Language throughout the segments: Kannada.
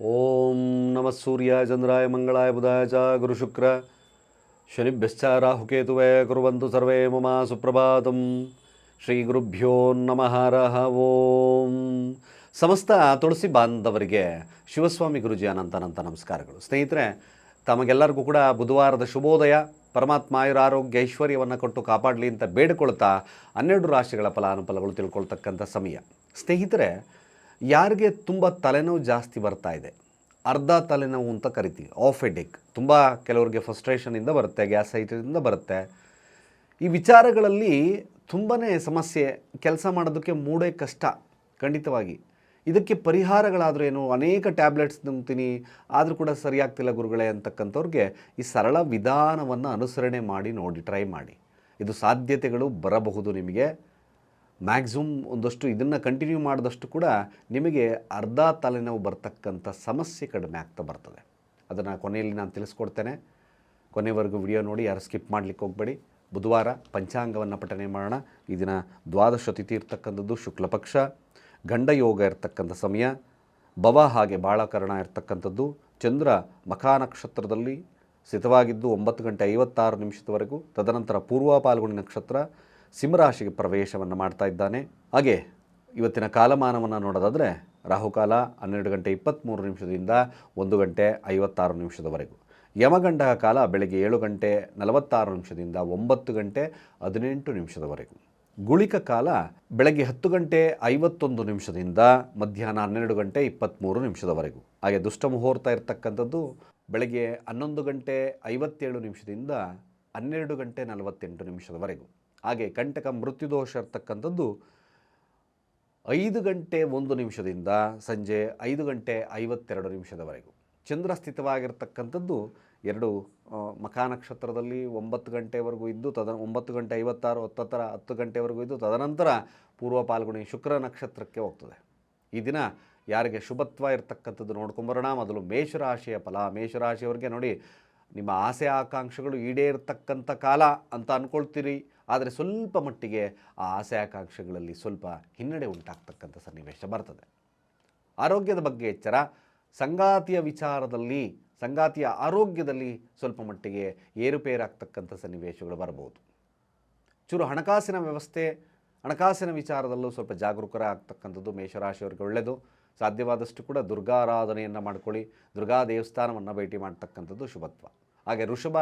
ಓಂ ನಮಃ ಸೂರ್ಯ ಚಂದ್ರಾಯ ಮಂಗಳಾಯ ಬುಧಾಯ ಚ ಗುರುಶುಕ್ರ ಶನಿಭ್ಯಶ್ಚ ರಾಹುಕೇತುವೇ ಕುರುವಂತು ಸರ್ವೇ ಮಮ ಸುಪ್ರಭಾತಂ. ಶ್ರೀ ಗುರುಭ್ಯೋ ನಮಃ ರಹ ಓಂ. ಸಮಸ್ತ ತುಳಸಿ ಬಾಂಧವರಿಗೆ ಶಿವಸ್ವಾಮಿ ಗುರುಜಿ ಅನಂತ ನಮಸ್ಕಾರಗಳು. ಸ್ನೇಹಿತರೆ, ತಮಗೆಲ್ಲರಿಗೂ ಕೂಡ ಬುಧವಾರದ ಶುಭೋದಯ, ಪರಮಾತ್ಮ ಆಯುರ ಆರೋಗ್ಯ ಐಶ್ವರ್ಯವನ್ನು ಕೊಟ್ಟು ಕಾಪಾಡಲಿ ಅಂತ ಬೇಡಿಕೊಳ್ತಾ ಹನ್ನೆರಡು ರಾಶಿಗಳ ಫಲಾನುಫಲಗಳು ತಿಳ್ಕೊಳ್ತಕ್ಕಂಥ ಸಮಯ. ಸ್ನೇಹಿತರೆ ಯಾರಿಗೆ ತುಂಬ ತಲೆನೋವು ಜಾಸ್ತಿ ಬರ್ತಾ ಇದೆ? ಅರ್ಧ ತಲೆನೋವು ಅಂತ ಕರಿತೀವಿ. ಆಫ್ ಎಡಿಕ್ ತುಂಬ ಕೆಲವರಿಗೆ ಫಸ್ಟ್ರೇಷನಿಂದ ಬರುತ್ತೆ ಗ್ಯಾಸ್ ಐಟದಿಂದ ಬರುತ್ತೆ. ಈ ವಿಚಾರಗಳಲ್ಲಿ ತುಂಬಾ ಸಮಸ್ಯೆ, ಕೆಲಸ ಮಾಡೋದಕ್ಕೆ ಮೂಡೇ ಕಷ್ಟ, ಖಂಡಿತವಾಗಿ. ಇದಕ್ಕೆ ಪರಿಹಾರಗಳಾದರೂ ಏನು? ಅನೇಕ ಟ್ಯಾಬ್ಲೆಟ್ಸ್ ನುಂಗ್ತೀನಿ ಆದರೂ ಕೂಡ ಸರಿಯಾಗ್ತಿಲ್ಲ ಗುರುಗಳೇ ಅಂತಕ್ಕಂಥವ್ರಿಗೆ ಈ ಸರಳ ವಿಧಾನವನ್ನು ಅನುಸರಣೆ ಮಾಡಿ ನೋಡಿ ಟ್ರೈ ಮಾಡಿ. ಇದು ಸಾಧ್ಯತೆಗಳು ಬರಬಹುದು ನಿಮಗೆ. ಮ್ಯಾಕ್ಸಿಮಮ್ ಒಂದಷ್ಟು ಇದನ್ನು ಕಂಟಿನ್ಯೂ ಮಾಡಿದಷ್ಟು ಕೂಡ ನಿಮಗೆ ಅರ್ಧ ತಲೆನೋವು ಬರ್ತಕ್ಕಂಥ ಸಮಸ್ಯೆ ಕಡಿಮೆ ಆಗ್ತಾ ಬರ್ತದೆ. ಅದನ್ನು ಕೊನೆಯಲ್ಲಿ ನಾನು ತಿಳಿಸ್ಕೊಡ್ತೇನೆ. ಕೊನೆವರೆಗೂ ವಿಡಿಯೋ ನೋಡಿ, ಯಾರು ಸ್ಕಿಪ್ ಮಾಡಲಿಕ್ಕೆ ಹೋಗಬೇಡಿ. ಬುಧವಾರ ಪಂಚಾಂಗವನ್ನು ಪಠನೆ ಮಾಡೋಣ. ಈ ದಿನ ದ್ವಾದಶ ತಿಥಿ ಇರ್ತಕ್ಕಂಥದ್ದು ಶುಕ್ಲಪಕ್ಷ ಗಂಡಯೋಗ ಇರತಕ್ಕಂಥ ಸಮಯ. ಭವ ಹಾಗೆ ಬಾಳಕರಣ ಇರ್ತಕ್ಕಂಥದ್ದು. ಚಂದ್ರ ಮಖಾ ನಕ್ಷತ್ರದಲ್ಲಿ ಸ್ಥಿತವಾಗಿದ್ದು ಒಂಬತ್ತು ಗಂಟೆ ಐವತ್ತಾರು ನಿಮಿಷದವರೆಗೂ. ತದನಂತರ ಪೂರ್ವ ಪಾಲ್ಗುಣಿ ನಕ್ಷತ್ರ. ಸಿಂಹರಾಶಿಗೆ ಪ್ರವೇಶವನ್ನು ಮಾಡ್ತಾ ಇದ್ದಾನೆ. ಹಾಗೆ ಇವತ್ತಿನ ಕಾಲಮಾನವನ್ನು ನೋಡೋದಾದರೆ ರಾಹುಕಾಲ ಹನ್ನೆರಡು ಗಂಟೆ ಇಪ್ಪತ್ತ್ಮೂರು ನಿಮಿಷದಿಂದ ಒಂದು ಗಂಟೆ ಐವತ್ತಾರು ನಿಮಿಷದವರೆಗೂ. ಯಮಗಂಡ ಕಾಲ ಬೆಳಗ್ಗೆ ಏಳು ಗಂಟೆ ನಲವತ್ತಾರು ನಿಮಿಷದಿಂದ ಒಂಬತ್ತು ಗಂಟೆ ಹದಿನೆಂಟು ನಿಮಿಷದವರೆಗೂ. ಗುಳಿಕ ಕಾಲ ಬೆಳಗ್ಗೆ ಹತ್ತು ಗಂಟೆ ಐವತ್ತೊಂದು ನಿಮಿಷದಿಂದ ಮಧ್ಯಾಹ್ನ ಹನ್ನೆರಡು ಗಂಟೆ ಇಪ್ಪತ್ತ್ಮೂರು ನಿಮಿಷದವರೆಗೂ. ಹಾಗೆ ದುಷ್ಟ ಮುಹೂರ್ತ ಇರತಕ್ಕಂಥದ್ದು ಬೆಳಗ್ಗೆ ಹನ್ನೊಂದು ಗಂಟೆ ಐವತ್ತೇಳು ನಿಮಿಷದಿಂದ ಹನ್ನೆರಡು ಗಂಟೆ ನಲವತ್ತೆಂಟು ನಿಮಿಷದವರೆಗೂ. ಹಾಗೆ ಕಂಟಕ ಮೃತ್ಯುದೋಷ ಇರ್ತಕ್ಕಂಥದ್ದು ಐದು ಗಂಟೆ ಒಂದು ನಿಮಿಷದಿಂದ ಸಂಜೆ ಐದು ಗಂಟೆ ಐವತ್ತೆರಡು ನಿಮಿಷದವರೆಗೂ. ಚಂದ್ರ ಸ್ಥಿತವಾಗಿರ್ತಕ್ಕಂಥದ್ದು ಎರಡು ಮಖಾ ನಕ್ಷತ್ರದಲ್ಲಿ ಒಂಬತ್ತು ಗಂಟೆವರೆಗೂ ಇದ್ದು, ತದ, ಒಂಬತ್ತು ಗಂಟೆ ಐವತ್ತಾರು, ಹತ್ತತ್ತರ, ಹತ್ತು ಗಂಟೆವರೆಗೂ ಇದ್ದು, ತದನಂತರ ಪೂರ್ವ ಪಾಲ್ಗುಣಿ ಶುಕ್ರ ನಕ್ಷತ್ರಕ್ಕೆ ಹೋಗ್ತದೆ. ಈ ದಿನ ಯಾರಿಗೆ ಶುಭತ್ವ ಇರ್ತಕ್ಕಂಥದ್ದು ನೋಡ್ಕೊಂಬರೋಣ ಮೊದಲು ಮೇಷರಾಶಿಯ ಫಲ. ಮೇಷರಾಶಿಯವರಿಗೆ ನೋಡಿ, ನಿಮ್ಮ ಆಸೆ, ಆಕಾಂಕ್ಷೆಗಳು ಈಡೇರ್ತಕ್ಕಂಥ ಕಾಲ ಅಂತ ಅಂದ್ಕೊಳ್ತೀರಿ ಆದರೆ ಸ್ವಲ್ಪ ಮಟ್ಟಿಗೆ ಆ ಆಸೆ ಆಕಾಂಕ್ಷೆಗಳಲ್ಲಿ ಸ್ವಲ್ಪ ಹಿನ್ನಡೆ ಉಂಟಾಗ್ತಕ್ಕಂಥ ಸನ್ನಿವೇಶ ಬರ್ತದೆ. ಆರೋಗ್ಯದ ಬಗ್ಗೆ ಎಚ್ಚರ, ಸಂಗಾತಿಯ ವಿಚಾರದಲ್ಲಿ, ಸಂಗಾತಿಯ ಆರೋಗ್ಯದಲ್ಲಿ ಸ್ವಲ್ಪ ಮಟ್ಟಿಗೆ ಏರುಪೇರಾಗ್ತಕ್ಕಂಥ ಸನ್ನಿವೇಶಗಳು ಬರಬಹುದು ಚೂರು ಹಣಕಾಸಿನ ವ್ಯವಸ್ಥೆ, ಹಣಕಾಸಿನ ವಿಚಾರದಲ್ಲೂ ಸ್ವಲ್ಪ ಜಾಗರೂಕರಾಗ್ತಕ್ಕಂಥದ್ದು ಮೇಷರಾಶಿಯವರಿಗೆ ಒಳ್ಳೆಯದು. ಸಾಧ್ಯವಾದಷ್ಟು ಕೂಡ ದುರ್ಗಾರಾಧನೆಯನ್ನು ಮಾಡ್ಕೊಳ್ಳಿ, ದುರ್ಗಾ ದೇವಸ್ಥಾನವನ್ನು ಭೇಟಿ ಮಾಡ್ತಕ್ಕಂಥದ್ದು ಶುಭತ್ವ. ಹಾಗೆ ಋಷಭ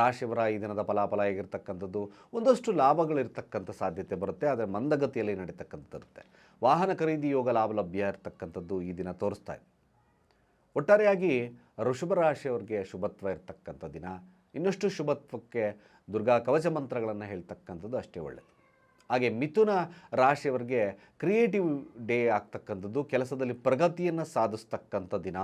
ರಾಶಿಯವರ ಈ ದಿನದ ಫಲಾಫಲ ಹೇಗಿರ್ತಕ್ಕಂಥದ್ದು? ಒಂದಷ್ಟು ಲಾಭಗಳಿರ್ತಕ್ಕಂಥ ಸಾಧ್ಯತೆ ಬರುತ್ತೆ, ಆದರೆ ಮಂದಗತಿಯಲ್ಲಿ ನಡೀತಕ್ಕಂಥದ್ದು ಇರುತ್ತೆ. ವಾಹನ ಖರೀದಿ ಯೋಗ ಲಾಭ ಲಭ್ಯ ಇರತಕ್ಕಂಥದ್ದು ಈ ದಿನ ತೋರಿಸ್ತಾ ಇದೆ. ಒಟ್ಟಾರೆಯಾಗಿ ಋಷಭ ರಾಶಿಯವರಿಗೆ ಶುಭತ್ವ ಇರತಕ್ಕಂಥ ದಿನ. ಇನ್ನಷ್ಟು ಶುಭತ್ವಕ್ಕೆ ದುರ್ಗಾ ಕವಚ ಮಂತ್ರಗಳನ್ನು ಹೇಳ್ತಕ್ಕಂಥದ್ದು ಅಷ್ಟೇ ಒಳ್ಳೆಯದು ಹಾಗೆ ಮಿಥುನ ರಾಶಿಯವರಿಗೆ ಕ್ರಿಯೇಟಿವ್ ಡೇ ಆಗ್ತಕ್ಕಂಥದ್ದು, ಕೆಲಸದಲ್ಲಿ ಪ್ರಗತಿಯನ್ನು ಸಾಧಿಸ್ತಕ್ಕಂಥ ದಿನ.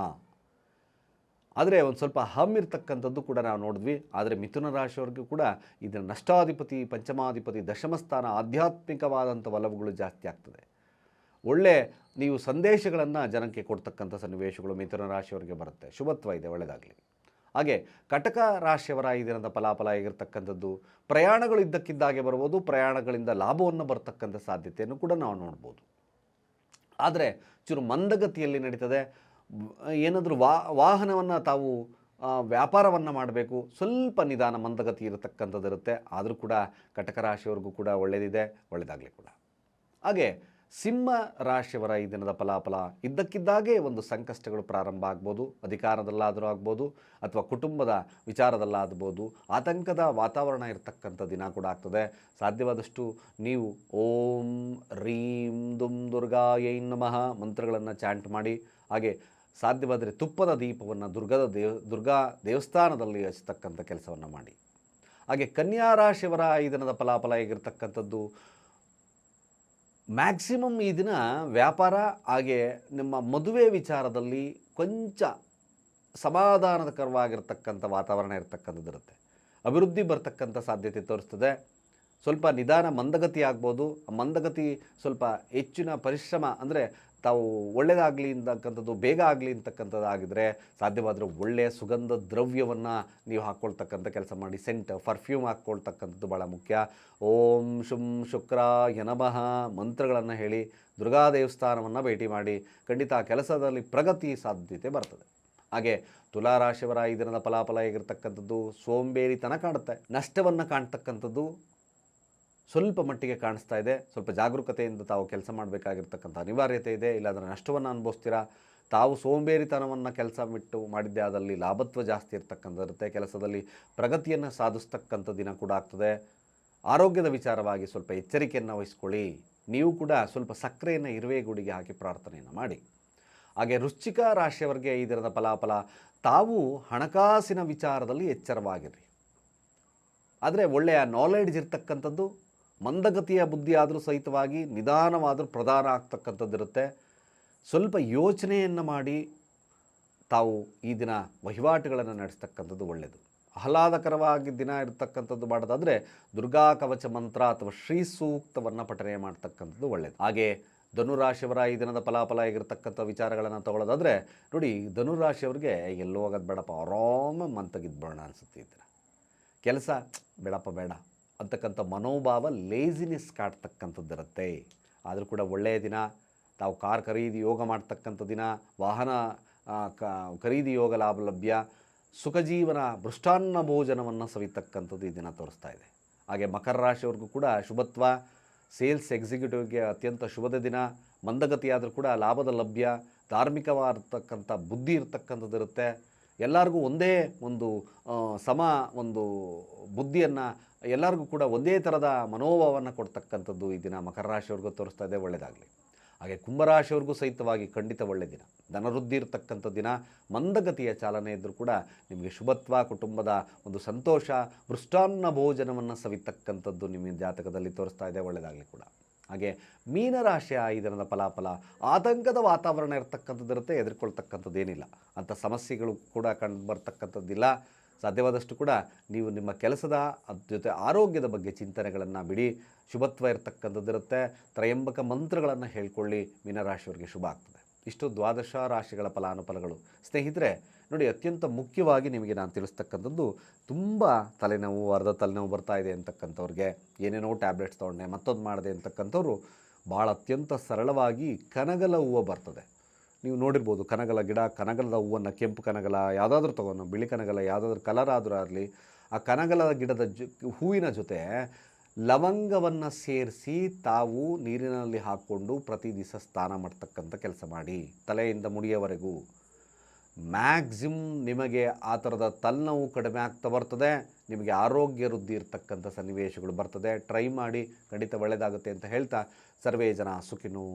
ಆದರೆ ಒಂದು ಸ್ವಲ್ಪ ಹಮ್ ಇರ್ತಕ್ಕಂಥದ್ದು ಕೂಡ ನಾವು ನೋಡಿದ್ವಿ. ಆದರೆ ಮಿಥುನ ರಾಶಿಯವರಿಗೂ ಕೂಡ ಇದರ ನಷ್ಟಾಧಿಪತಿ, ಪಂಚಮಾಧಿಪತಿ ದಶಮಸ್ಥಾನ ಆಧ್ಯಾತ್ಮಿಕವಾದಂಥ ಒಲವುಗಳು ಜಾಸ್ತಿ ಆಗ್ತದೆ. ಒಳ್ಳೆ ನೀವು ಸಂದೇಶಗಳನ್ನು ಜನಕ್ಕೆ ಕೊಡ್ತಕ್ಕಂಥ ಸನ್ನಿವೇಶಗಳು ಮಿಥುನ ರಾಶಿಯವರಿಗೆ ಬರುತ್ತೆ. ಶುಭತ್ವ ಇದೆ ಒಳ್ಳೆಯದಾಗಲಿ ಹಾಗೆ ಕಟಕ ರಾಶಿಯವರ ಈ ದಿನದ ಫಲಾಫಲ ಆಗಿರ್ತಕ್ಕಂಥದ್ದು ಪ್ರಯಾಣಗಳು ಇದ್ದಕ್ಕಿದ್ದಾಗೆ ಬರ್ಬೋದು, ಪ್ರಯಾಣಗಳಿಂದ ಲಾಭವನ್ನು ಬರ್ತಕ್ಕಂಥ ಸಾಧ್ಯತೆಯನ್ನು ಕೂಡ ನಾವು ನೋಡ್ಬೋದು. ಆದರೆ ಚೂರು ಮಂದಗತಿಯಲ್ಲಿ ನಡೀತದೆ. ಏನಾದರೂ ವಾ, ವಾಹನವನ್ನು ತಾವು ವ್ಯಾಪಾರವನ್ನು ಮಾಡಬೇಕು. ಸ್ವಲ್ಪ ನಿಧಾನ ಮಂದಗತಿ ಇರತಕ್ಕಂಥದ್ದಿರುತ್ತೆ ಆದರೂ ಕೂಡ ಕಟಕ ರಾಶಿಯವರೆಗೂ ಕೂಡ ಒಳ್ಳೆಯದಿದೆ ಒಳ್ಳೆಯದಾಗಲಿ ಕೂಡ. ಹಾಗೆ ಸಿಂಹ ರಾಶಿಯವರ ಈ ದಿನದ ಫಲಾಫಲ ಇದ್ದಕ್ಕಿದ್ದಾಗೆ ಒಂದು ಸಂಕಷ್ಟಗಳು ಪ್ರಾರಂಭ ಆಗ್ಬೋದು. ಅಧಿಕಾರದಲ್ಲಾದರೂ ಆಗ್ಬೋದು, ಅಥವಾ ಕುಟುಂಬದ ವಿಚಾರದಲ್ಲಾಗ್ಬೋದು ಆತಂಕದ ವಾತಾವರಣ ಇರತಕ್ಕಂಥ ದಿನ ಕೂಡ ಆಗ್ತದೆ. ಸಾಧ್ಯವಾದಷ್ಟು ನೀವು ಓಂ, ರೀಂ, ದುಂ, ದುರ್ಗಾಯೈ ನಮಃ ಮಂತ್ರಗಳನ್ನು ಚಾಂಟ್ ಮಾಡಿ. ಹಾಗೆ ಸಾಧ್ಯವಾದರೆ ತುಪ್ಪದ ದೀಪವನ್ನು ದುರ್ಗದ ದೇವ, ದುರ್ಗಾ ದೇವಸ್ಥಾನದಲ್ಲಿ ಹಚ್ಚತಕ್ಕಂಥ ಕೆಲಸವನ್ನು ಮಾಡಿ. ಹಾಗೆ ಕನ್ಯಾ ರಾಶಿಯವರ ಈ ದಿನದ ಫಲಾಫಲ ಹೇಗಿರ್ತಕ್ಕಂಥದ್ದು? ಮ್ಯಾಕ್ಸಿಮಮ್ ಈ ದಿನ ವ್ಯಾಪಾರ, ಹಾಗೆ ನಿಮ್ಮ ಮದುವೆ ವಿಚಾರದಲ್ಲಿ ಕೊಂಚ ಸಮಾಧಾನಕರವಾಗಿರ್ತಕ್ಕಂಥ ವಾತಾವರಣ ಇರತಕ್ಕಂಥದ್ದು ಇರುತ್ತೆ ಅಭಿವೃದ್ಧಿ ಬರ್ತಕ್ಕಂಥ ಸಾಧ್ಯತೆ ತೋರಿಸ್ತದೆ. ಸ್ವಲ್ಪ ನಿಧಾನ ಮಂದಗತಿ ಆಗ್ಬೋದು. ಆ ಮಂದಗತಿ ಸ್ವಲ್ಪ ಹೆಚ್ಚಿನ ಪರಿಶ್ರಮ ಅಂದರೆ ತಾವು ಒಳ್ಳೆಯದಾಗಲಿ ಅಂತಕ್ಕಂಥದ್ದು, ಬೇಗ ಆಗಲಿ ಅಂತಕ್ಕಂಥದ್ದಾಗಿದ್ದರೆ ಸಾಧ್ಯವಾದರೆ ಒಳ್ಳೆಯ ಸುಗಂಧ ದ್ರವ್ಯವನ್ನು ನೀವು ಹಾಕ್ಕೊಳ್ತಕ್ಕಂಥ ಕೆಲಸ ಮಾಡಿ. ಸೆಂಟ್ ಪರ್ಫ್ಯೂಮ್ ಹಾಕ್ಕೊಳ್ತಕ್ಕಂಥದ್ದು ಭಾಳ ಮುಖ್ಯ. ಓಂ ಶುಂ ಶುಕ್ರ ಯನಮಃ ಮಂತ್ರಗಳನ್ನು ಹೇಳಿ ದುರ್ಗಾ ದೇವಸ್ಥಾನವನ್ನು ಭೇಟಿ ಮಾಡಿ. ಖಂಡಿತ ಆ ಕೆಲಸದಲ್ಲಿ ಪ್ರಗತಿ ಸಾಧ್ಯತೆ ಬರ್ತದೆ. ಹಾಗೆ ತುಲಾರಾಶಿಯವರ ಈ ದಿನದ ಫಲಾಫಲ ಹೇಗಿರ್ತಕ್ಕಂಥದ್ದು? ಸೋಂಬೇರಿತನ ಕಾಣುತ್ತೆ. ನಷ್ಟವನ್ನು ಕಾಣ್ತಕ್ಕಂಥದ್ದು ಸ್ವಲ್ಪ ಮಟ್ಟಿಗೆ ಕಾಣಿಸ್ತಾ ಇದೆ. ಸ್ವಲ್ಪ ಜಾಗರೂಕತೆಯಿಂದ ತಾವು ಕೆಲಸ ಮಾಡಬೇಕಾಗಿರ್ತಕ್ಕಂಥ ಅನಿವಾರ್ಯತೆ ಇದೆ. ಇಲ್ಲಾಂದರೆ ನಷ್ಟವನ್ನು ಅನುಭವಿಸ್ತೀರಾ? ತಾವು ಸೋಂಬೇರಿತನವನ್ನು ಕೆಲಸ ಬಿಟ್ಟು ಮಾಡಿದ್ದೆ ಅದರಲ್ಲಿ ಲಾಭತ್ವ ಜಾಸ್ತಿ ಇರ್ತಕ್ಕಂಥದ್ದಿರುತ್ತೆ. ಕೆಲಸದಲ್ಲಿ ಪ್ರಗತಿಯನ್ನು ಸಾಧಿಸ್ತಕ್ಕಂಥ ದಿನ ಕೂಡ ಆಗ್ತದೆ. ಆರೋಗ್ಯದ ವಿಚಾರವಾಗಿ ಸ್ವಲ್ಪ ಎಚ್ಚರಿಕೆಯನ್ನು ವಹಿಸ್ಕೊಳ್ಳಿ. ನೀವು ಕೂಡ ಸ್ವಲ್ಪ ಸಕ್ಕರೆಯನ್ನು ಇರುವೆ ಗುಡಿಗೆ ಹಾಕಿ ಪ್ರಾರ್ಥನೆಯನ್ನು ಮಾಡಿ. ಹಾಗೆ ರುಚಿಕ ರಾಶಿಯವರಿಗೆ ಈ ದಿನದ ಫಲಾಫಲ, ತಾವು ಹಣಕಾಸಿನ ವಿಚಾರದಲ್ಲಿ ಎಚ್ಚರವಾಗಿರಿ ಆದರೆ ಒಳ್ಳೆಯ ನಾಲೆಡ್ಜ್ ಇರ್ತಕ್ಕಂಥದ್ದು ಮಂದಗತಿಯ ಬುದ್ಧಿ ಆದರೂ ಸಹಿತವಾಗಿ ನಿಧಾನವಾದರೂ ಪ್ರಧಾನ ಆಗ್ತಕ್ಕಂಥದ್ದಿರುತ್ತೆ. ಸ್ವಲ್ಪ ಯೋಚನೆಯನ್ನು ಮಾಡಿ ತಾವು ಈ ದಿನ ವಹಿವಾಟುಗಳನ್ನು ನಡೆಸ್ತಕ್ಕಂಥದ್ದು ಒಳ್ಳೆಯದು ಆಹ್ಲಾದಕರವಾಗಿ ದಿನ ಇರತಕ್ಕಂಥದ್ದು ಮಾಡೋದಾದರೆ ದುರ್ಗಾ ಕವಚ ಮಂತ್ರ ಅಥವಾ ಶ್ರೀ ಸೂಕ್ತವನ್ನು ಪಠನೆ ಮಾಡ್ತಕ್ಕಂಥದ್ದು ಒಳ್ಳೆಯದು ಹಾಗೆ ಧನುರಾಶಿಯವರ ಈ ದಿನದ ಫಲಾಫಲ ಆಗಿರ್ತಕ್ಕಂಥ ವಿಚಾರಗಳನ್ನು ತಗೊಳ್ಳೋದಾದರೆ ನೋಡಿ ಧನುರಾಶಿಯವ್ರಿಗೆ ಎಲ್ಲೋ ಹೋಗೋದು ಬೇಡಪ್ಪ, ಆರಾಮ ಮಂತಗಿದ್ಬೇಡ ಅನಿಸುತ್ತೆ ಈ ದಿನ. ಕೆಲಸ, ಬೇಡಪ್ಪ, ಬೇಡ. ಅಂತಕ್ಕಂಥ ಮನೋಭಾವ ಲೇಸಿನೆಸ್ ಕಾಡ್ತಕ್ಕಂಥದ್ದಿರುತ್ತೆ. ಆದರೂ ಕೂಡ ಒಳ್ಳೆಯ ದಿನ, ತಾವು ಕಾರ್ ಖರೀದಿ, ಯೋಗ ಮಾಡ್ತಕ್ಕಂಥ ದಿನ, ವಾಹನ ಕ, ಖರೀದಿ, ಯೋಗ ಲಾಭ ಲಭ್ಯ, ಸುಖಜೀವನ ಭೃಷ್ಟಾನ್ನ ಭೋಜನವನ್ನು ಸವಿತಕ್ಕಂಥದ್ದು ಈ ದಿನ ತೋರಿಸ್ತಾ ಇದೆ. ಹಾಗೆ ಮಕರ ರಾಶಿಯವ್ರಿಗೂ ಕೂಡ ಶುಭತ್ವ, ಸೇಲ್ಸ್ ಎಕ್ಸಿಕ್ಯೂಟಿವ್ಗೆ ಅತ್ಯಂತ ಶುಭದ ದಿನ, ಮಂದಗತಿಯಾದರೂ ಕೂಡ ಲಾಭದ ಲಭ್ಯ ಧಾರ್ಮಿಕವಾಗಿರ್ತಕ್ಕಂಥ ಬುದ್ಧಿ ಇರ್ತಕ್ಕಂಥದ್ದಿರುತ್ತೆ. ಎಲ್ಲರಿಗೂ ಒಂದೇ ಒಂದು ಸಮ ಒಂದು ಬುದ್ಧಿಯನ್ನು, ಎಲ್ಲರಿಗೂ ಕೂಡ ಒಂದೇ ಥರದ ಮನೋಭಾವವನ್ನು ಕೊಡ್ತಕ್ಕಂಥದ್ದು ಈ ದಿನ ಮಕರ ರಾಶಿಯವ್ರಿಗೂ ತೋರಿಸ್ತಾ ಇದೆ ಒಳ್ಳೆಯದಾಗಲಿ ಹಾಗೆ ಕುಂಭರಾಶಿಯವ್ರಿಗೂ ಸಹಿತವಾಗಿ ಖಂಡಿತ ಒಳ್ಳೆ ದಿನ. ಧನವೃದ್ಧಿ ಇರತಕ್ಕಂಥ ದಿನ, ಮಂದಗತಿಯ ಚಾಲನೆ ಇದ್ದರೂ ಕೂಡ ನಿಮಗೆ ಶುಭತ್ವ, ಕುಟುಂಬದ ಒಂದು ಸಂತೋಷ ಮೃಷ್ಟಾನ್ನ ಭೋಜನವನ್ನು ಸವಿತಕ್ಕಂಥದ್ದು ನಿಮ್ಮ ಜಾತಕದಲ್ಲಿ ತೋರಿಸ್ತಾ ಇದೆ ಒಳ್ಳೆಯದಾಗಲಿ ಕೂಡ. ಹಾಗೆ ಮೀನರಾಶಿಯ ದಿನದ ಫಲಾಫಲ, ಆತಂಕದ ವಾತಾವರಣ ಇರತಕ್ಕಂಥದ್ದಿರುತ್ತೆ ಎದುರ್ಕೊಳ್ತಕ್ಕಂಥದ್ದು ಏನಿಲ್ಲ. ಅಂಥ ಸಮಸ್ಯೆಗಳು ಕೂಡ ಕಂಡು ಬರ್ತಕ್ಕಂಥದ್ದಿಲ್ಲ. ಸಾಧ್ಯವಾದಷ್ಟು ಕೂಡ ನೀವು ನಿಮ್ಮ ಕೆಲಸದ ಜೊತೆ ಆರೋಗ್ಯದ ಬಗ್ಗೆ ಚಿಂತನೆಗಳನ್ನು ಬಿಡಿ. ಶುಭತ್ವ ಇರತಕ್ಕಂಥದ್ದಿರುತ್ತೆ ತ್ರಯಂಬಕ ಮಂತ್ರಗಳನ್ನು ಹೇಳ್ಕೊಳ್ಳಿ. ಮೀನರಾಶಿಯವರಿಗೆ ಶುಭ ಆಗ್ತದೆ. ಇಷ್ಟು ದ್ವಾದಶ ರಾಶಿಗಳ ಫಲಾನುಫಲಗಳು. ಸ್ನೇಹಿತರೆ, ನೋಡಿ, ಅತ್ಯಂತ ಮುಖ್ಯವಾಗಿ ನಿಮಗೆ ನಾನು ತಿಳಿಸ್ತಕ್ಕಂಥದ್ದು ತುಂಬ ತಲೆನೋವು, ಅರ್ಧ ತಲೆನೋವು ಬರ್ತಾ ಇದೆ ಅಂತಕ್ಕಂಥವ್ರಿಗೆ. ಏನೇನೋ ಟ್ಯಾಬ್ಲೆಟ್ಸ್ ತೊಗೊಂಡೆ, ಮತ್ತೊಂದು ಮಾಡಿದೆ ಅಂತಕ್ಕಂಥವ್ರು ಭಾಳ ಅತ್ಯಂತ ಸರಳವಾಗಿ ಕನಗಲ ಹೂವು ಬರ್ತದೆ. ನೀವು ನೋಡಿರ್ಬೋದು, ಕನಗಲ ಗಿಡ, ಕನಗಲದ ಹೂವನ್ನು, ಕೆಂಪು ಕನಗಲ, ಯಾವುದಾದ್ರೂ ತೊಗೊಂಡು, ಬಿಳಿ ಕನಗಲ, ಯಾವುದಾದ್ರೂ ಕಲರ್ ಆದರೂ ಆಗಲಿ, ಆ ಕನಗಲ ಗಿಡದ ಜೊ, ಹೂವಿನ ಜೊತೆ ಲವಂಗವನ್ನು ಸೇರಿಸಿ ತಾವು ನೀರಿನಲ್ಲಿ ಹಾಕ್ಕೊಂಡು ಪ್ರತಿ ದಿವಸ ಸ್ನಾನ ಮಾಡ್ತಕ್ಕಂಥ ಕೆಲಸ ಮಾಡಿ ತಲೆಯಿಂದ ಮುಡಿಯವರೆಗೂ. ಮ್ಯಾಕ್ಸಿಮ್ ನಿಮಗೆ ಆ ಥರದ ತಲೆನೋವು ಕಡಿಮೆ ಆಗ್ತಾ ಬರ್ತದೆ, ನಿಮಗೆ ಆರೋಗ್ಯ ವೃದ್ಧಿ ಇರತಕ್ಕಂಥ ಸನ್ನಿವೇಶಗಳು ಬರ್ತದೆ. ಟ್ರೈ ಮಾಡಿ, ಖಂಡಿತ ಒಳ್ಳೆಯದಾಗುತ್ತೆ ಅಂತ ಹೇಳ್ತಾ ಸರ್ವೇ ಜನ ಸುಖಿನೋ